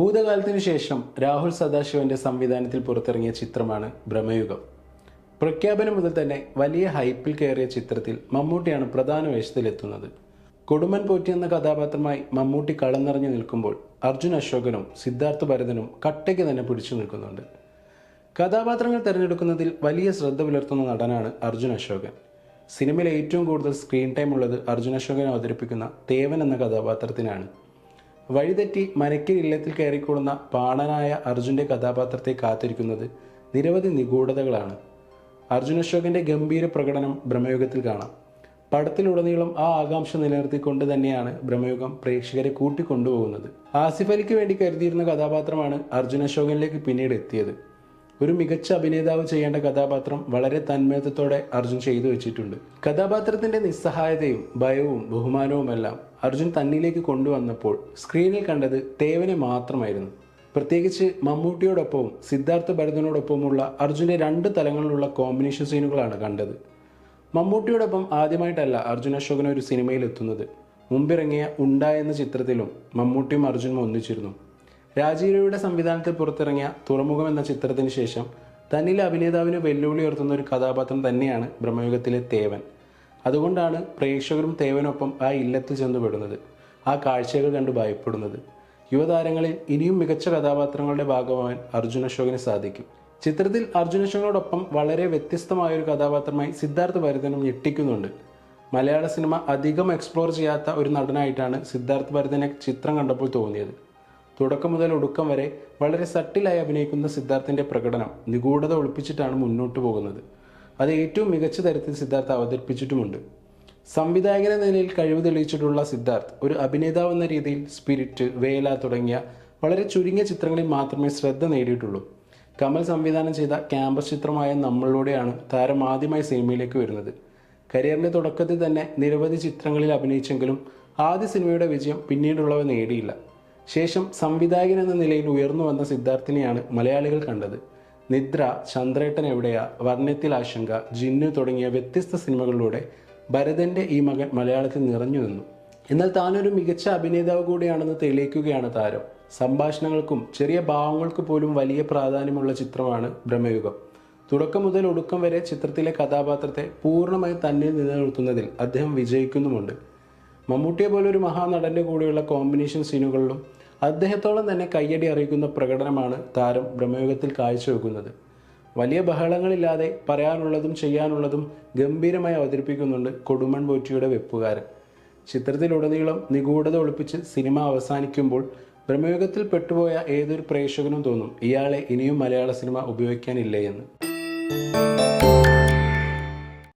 ഭൂതകാലത്തിനു ശേഷം രാഹുൽ സദാശിവന്റെ സംവിധാനത്തിൽ പുറത്തിറങ്ങിയ ചിത്രമാണ് ഭ്രമയുഗം പ്രഖ്യാപനം മുതൽ തന്നെ വലിയ ഹൈപ്പിൽ കയറിയ ചിത്രത്തിൽ മമ്മൂട്ടിയാണ് പ്രധാന വേഷത്തിലെത്തുന്നത്. കൊടുമൻ പോറ്റി എന്ന കഥാപാത്രമായി മമ്മൂട്ടി കളം നിറഞ്ഞു നിൽക്കുമ്പോൾ അർജുൻ അശോകനും സിദ്ധാർത്ഥ ഭരതനും കട്ടയ്ക്ക് തന്നെ പിടിച്ചു നിൽക്കുന്നുണ്ട്. കഥാപാത്രങ്ങൾ തിരഞ്ഞെടുക്കുന്നതിൽ വലിയ ശ്രദ്ധ പുലർത്തുന്ന നടനാണ് അർജുൻ അശോകൻ. സിനിമയിൽ ഏറ്റവും കൂടുതൽ സ്ക്രീൻ ടൈം ഉള്ളത് അർജുൻ അശോകൻ അവതരിപ്പിക്കുന്ന തേവൻ എന്ന കഥാപാത്രത്തിനാണ്. വഴിതെറ്റി മനക്കിൽ ഇല്ലത്തിൽ കയറിക്കൂടുന്ന പാണനായ അർജുന്റെ കഥാപാത്രത്തെ കാത്തിരിക്കുന്നത് നിരവധി നിഗൂഢതകളാണ്. അർജുൻ അശോകന്റെ ഗംഭീര പ്രകടനം ബ്രഹ്മയുഗത്തിൽ കാണാം. പടത്തിലുടനീളം ആ ആകാംക്ഷ നിലനിർത്തിക്കൊണ്ട് തന്നെയാണ് ബ്രഹ്മയുഗം പ്രേക്ഷകരെ കൂട്ടിക്കൊണ്ടുപോകുന്നത്. ആസിഫ് അലിക്ക് വേണ്ടി കരുതിയിരുന്ന കഥാപാത്രമാണ് അർജുൻ അശോകനിലേക്ക് പിന്നീട് എത്തിയത്. ഒരു മികച്ച അഭിനേതാവ് ചെയ്യേണ്ട കഥാപാത്രം വളരെ തന്മയത്വത്തോടെ അർജുൻ ചെയ്തു വെച്ചിട്ടുണ്ട്. കഥാപാത്രത്തിന്റെ നിസ്സഹായതയും ഭയവും ബഹുമാനവുമെല്ലാം അർജുൻ തന്നിലേക്ക് കൊണ്ടുവന്നപ്പോൾ സ്ക്രീനിൽ കണ്ടത് തേവനെ മാത്രമായിരുന്നു. പ്രത്യേകിച്ച് മമ്മൂട്ടിയോടൊപ്പവും സിദ്ധാർത്ഥ ഭരതനോടൊപ്പമുള്ള അർജുന്റെ രണ്ട് തലങ്ങളിലുള്ള കോമ്പിനേഷൻ സീനുകളാണ് കണ്ടത്. മമ്മൂട്ടിയോടൊപ്പം ആദ്യമായിട്ടല്ല അർജുൻ അശോകൻ ഒരു സിനിമയിൽ എത്തുന്നത്. മുമ്പിറങ്ങിയ എന്ന ചിത്രത്തിലും മമ്മൂട്ടിയും അർജുനും ഒന്നിച്ചിരുന്നു. രാജീവയുടെ സംവിധാനത്തിൽ പുറത്തിറങ്ങിയ തുറമുഖം എന്ന ചിത്രത്തിന് ശേഷം തന്നിലെ അഭിനേതാവിന് വെല്ലുവിളി ഉയർത്തുന്ന ഒരു കഥാപാത്രം തന്നെയാണ് ബ്രഹ്മയുഗത്തിലെ തേവൻ. അതുകൊണ്ടാണ് പ്രേക്ഷകരും തേവനൊപ്പം ആ ഇല്ലത്ത് ചെന്നുപെടുന്നത് ആ കാഴ്ചകൾ കണ്ട് ഭയപ്പെടുന്നത്. യുവതാരങ്ങളിൽ ഇനിയും മികച്ച കഥാപാത്രങ്ങളുടെ ഭാഗമാവാൻ അർജുൻ അശോകന് സാധിക്കും. ചിത്രത്തിൽ അർജുൻ അശോകനോടൊപ്പം വളരെ വ്യത്യസ്തമായ ഒരു കഥാപാത്രമായി സിദ്ധാർത്ഥ് ഭരതനും ഞെട്ടിക്കുന്നുണ്ട്. മലയാള സിനിമ അധികം എക്സ്പ്ലോർ ചെയ്യാത്ത ഒരു നടനായിട്ടാണ് സിദ്ധാർത്ഥ് ഭരതനെ ചിത്രം കണ്ടപ്പോൾ തോന്നിയത്. തുടക്കം മുതൽ ഒടുക്കം വരെ വളരെ സട്ടിലായി അഭിനയിക്കുന്ന സിദ്ധാർത്ഥിന്റെ പ്രകടനം നിഗൂഢത ഒളിപ്പിച്ചിട്ടാണ് മുന്നോട്ട് പോകുന്നത്. അത് ഏറ്റവും മികച്ച തരത്തിൽ സിദ്ധാർത്ഥ് അവതരിപ്പിച്ചിട്ടുമുണ്ട്. സംവിധായകൻ എന്ന നിലയിൽ കഴിവ് തെളിയിച്ചിട്ടുള്ള സിദ്ധാർത്ഥ് ഒരു അഭിനേതാവ് എന്ന രീതിയിൽ സ്പിരിറ്റ് വേല തുടങ്ങിയ വളരെ ചുരുങ്ങിയ ചിത്രങ്ങളിൽ മാത്രമേ ശ്രദ്ധ നേടിയിട്ടുള്ളൂ. കമൽ സംവിധാനം ചെയ്ത ക്യാമ്പസ് ചിത്രമായ നമ്മളിലൂടെയാണ് താരം ആദ്യമായി സിനിമയിലേക്ക് വരുന്നത്. കരിയറിന്റെ തുടക്കത്തിൽ തന്നെ നിരവധി ചിത്രങ്ങളിൽ അഭിനയിച്ചെങ്കിലും ആദ്യ സിനിമയുടെ വിജയം പിന്നീടുള്ളവ നേടിയില്ല. ശേഷം സംവിധായകൻ എന്ന നിലയിൽ ഉയർന്നു വന്ന സിദ്ധാർത്ഥിനെയാണ് മലയാളികൾ കണ്ടത്. നിദ്ര ചന്ദ്രേട്ടൻ എവിടെയാ വർണത്തിൽ ആശങ്ക ജിന്നു തുടങ്ങിയ വ്യത്യസ്ത സിനിമകളിലൂടെ ഭരതന്റെ ഈ മകൻ മലയാളത്തിൽ നിറഞ്ഞു നിന്നു. എന്നാൽ താനൊരു മികച്ച അഭിനേതാവ് കൂടിയാണെന്ന് തെളിയിക്കുകയാണ് താരം. സംഭാഷണങ്ങൾക്കും ചെറിയ ഭാവങ്ങൾക്ക് പോലും വലിയ പ്രാധാന്യമുള്ള ചിത്രമാണ് ബ്രഹ്മയുഗം. തുടക്കം മുതൽ ഒടുക്കം വരെ ചിത്രത്തിലെ കഥാപാത്രത്തെ പൂർണമായി തന്നിൽ നിലനിർത്തുന്നതിൽ അദ്ദേഹം വിജയിക്കുന്നുമുണ്ട്. മമ്മൂട്ടിയെ പോലെ ഒരു മഹാനടന്റെ കൂടെയുള്ള കോമ്പിനേഷൻ സീനുകളിലും അദ്ദേഹത്തോളം തന്നെ കയ്യടി അറിയിക്കുന്ന പ്രകടനമാണ് താരം ബ്രഹ്മയുഗത്തിൽ കാഴ്ചവെക്കുന്നത്. വലിയ ബഹളങ്ങളില്ലാതെ പറയാനുള്ളതും ചെയ്യാനുള്ളതും ഗംഭീരമായി അവതരിപ്പിക്കുന്നുണ്ട് കൊടുമൺ പോറ്റിയുടെ വെപ്പുകാരൻ. ചിത്രത്തിലുടനീളം നിഗൂഢത ഒളിപ്പിച്ച് സിനിമ അവസാനിക്കുമ്പോൾ ബ്രഹ്മയുഗത്തിൽ പെട്ടുപോയ ഏതൊരു പ്രേക്ഷകനും തോന്നും ഇയാളെ ഇനിയും മലയാള സിനിമ ഉപയോഗിക്കാനില്ലേ എന്ന്.